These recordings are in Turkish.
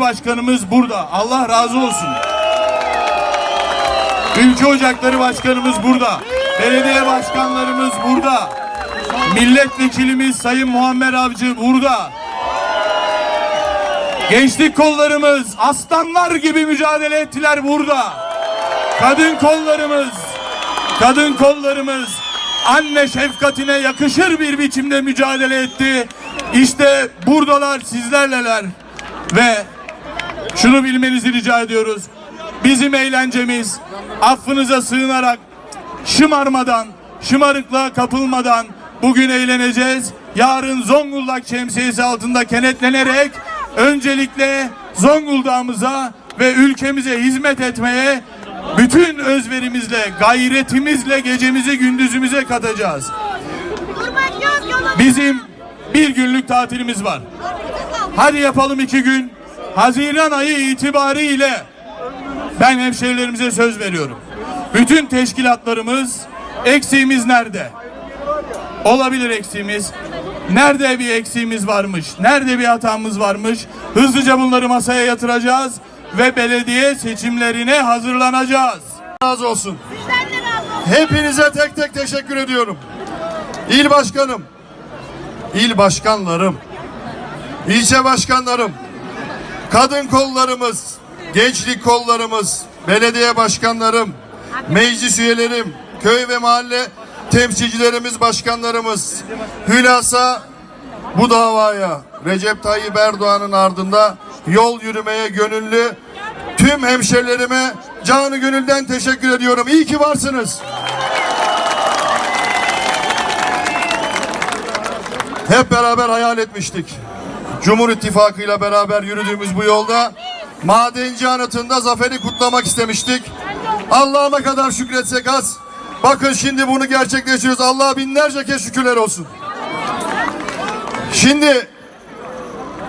başkanımız burada. Allah razı olsun. Ülke Ocakları Başkanımız burada. Belediye başkanlarımız burada. Milletvekilimiz Sayın Muammer Avcı burada. Gençlik kollarımız aslanlar gibi mücadele ettiler burada. Kadın kollarımız, kadın kollarımız anne şefkatine yakışır bir biçimde mücadele etti. İşte buradalar sizlerleler ve şunu bilmenizi rica ediyoruz. Bizim eğlencemiz affınıza sığınarak şımarmadan, şımarıklığa kapılmadan bugün eğleneceğiz. Yarın Zonguldak şemsiyesi altında kenetlenerek öncelikle Zonguldak'ımıza ve ülkemize hizmet etmeye bütün özverimizle, gayretimizle gecemizi gündüzümüze katacağız. Bizim bir günlük tatilimiz var. Hadi yapalım iki gün. Haziran ayı itibariyle ben hemşehrilerimize söz veriyorum. Bütün teşkilatlarımız eksiğimiz nerede? Olabilir eksiğimiz. Nerede bir eksiğimiz varmış? Nerede bir hatamız varmış? Hızlıca bunları masaya yatıracağız ve belediye seçimlerine hazırlanacağız. razı olsun. Hepinize tek tek teşekkür ediyorum. İl başkanım, il başkanlarım, ilçe başkanlarım, kadın kollarımız, gençlik kollarımız, belediye başkanlarım, meclis üyelerim, köy ve mahalle temsilcilerimiz, başkanlarımız, hülasa bu davaya Recep Tayyip Erdoğan'ın ardında yol yürümeye gönüllü tüm hemşerilerime canı gönülden teşekkür ediyorum. İyi ki varsınız. Hep beraber hayal etmiştik. Cumhur İttifakı ile beraber yürüdüğümüz bu yolda madenci anıtında zaferi kutlamak istemiştik. Allah'a ne kadar şükretsek az. Bakın şimdi bunu gerçekleştiriyoruz. Allah'a binlerce kez şükürler olsun. Şimdi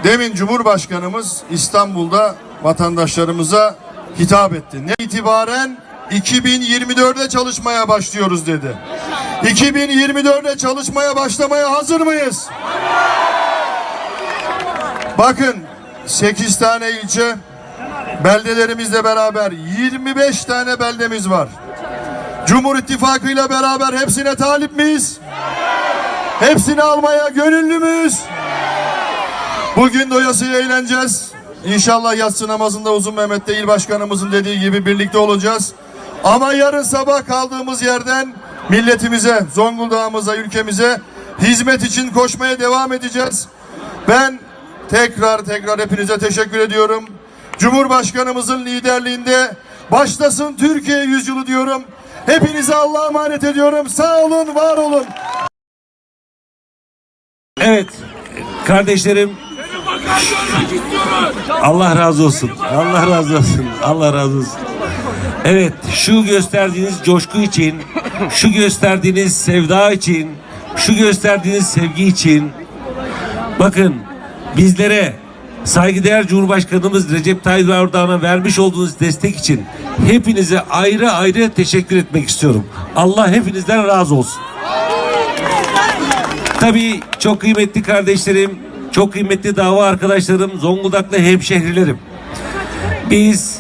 demin Cumhurbaşkanımız İstanbul'da vatandaşlarımıza hitap etti. Ne itibaren 2024'e çalışmaya başlıyoruz dedi. 2024'e çalışmaya başlamaya hazır mıyız? Bakın 8 tane ilçe beldelerimizle beraber 25 tane beldemiz var. Cumhur İttifakı ile beraber hepsine talip miyiz? Hepsini almaya gönüllü müyüz? Bugün doyasıya eğleneceğiz. İnşallah yatsı namazında Uzun Mehmet'te il başkanımızın dediği gibi birlikte olacağız. Ama yarın sabah kaldığımız yerden milletimize, Zonguldak'ımıza, ülkemize hizmet için koşmaya devam edeceğiz. Ben tekrar tekrar hepinize teşekkür ediyorum. Cumhurbaşkanımızın liderliğinde başlasın Türkiye yüzyılı diyorum. Hepinize Allah'a emanet ediyorum. Sağ olun, var olun. Evet kardeşlerim Allah razı olsun. Allah razı olsun. Allah razı olsun. Evet şu gösterdiğiniz coşku için, şu gösterdiğiniz sevda için, şu gösterdiğiniz sevgi için bakın bizlere saygıdeğer Cumhurbaşkanımız Recep Tayyip Erdoğan'a vermiş olduğunuz destek için hepinize ayrı ayrı teşekkür etmek istiyorum. Allah hepinizden razı olsun. Tabii çok kıymetli kardeşlerim, çok kıymetli dava arkadaşlarım, Zonguldaklı hemşehrilerim. Biz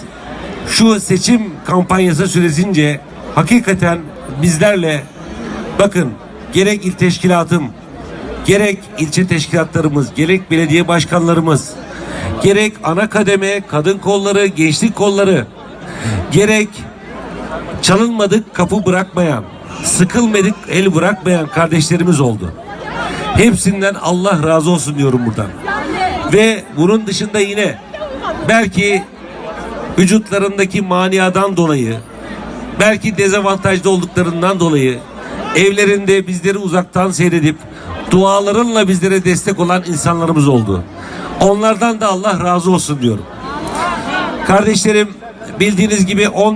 şu seçim kampanyası süresince hakikaten bizlerle bakın gerek il teşkilatım, gerek ilçe teşkilatlarımız, gerek belediye başkanlarımız, gerek ana kademe, kadın kolları, gençlik kolları, gerek çalınmadık kapı bırakmayan, sıkılmadık el bırakmayan kardeşlerimiz oldu. Hepsinden Allah razı olsun diyorum buradan. Ve bunun dışında yine belki vücutlarındaki maniadan dolayı, belki dezavantajlı olduklarından dolayı evlerinde bizleri uzaktan seyredip dualarınla bizlere destek olan insanlarımız oldu. Onlardan da Allah razı olsun diyorum. Kardeşlerim bildiğiniz gibi 10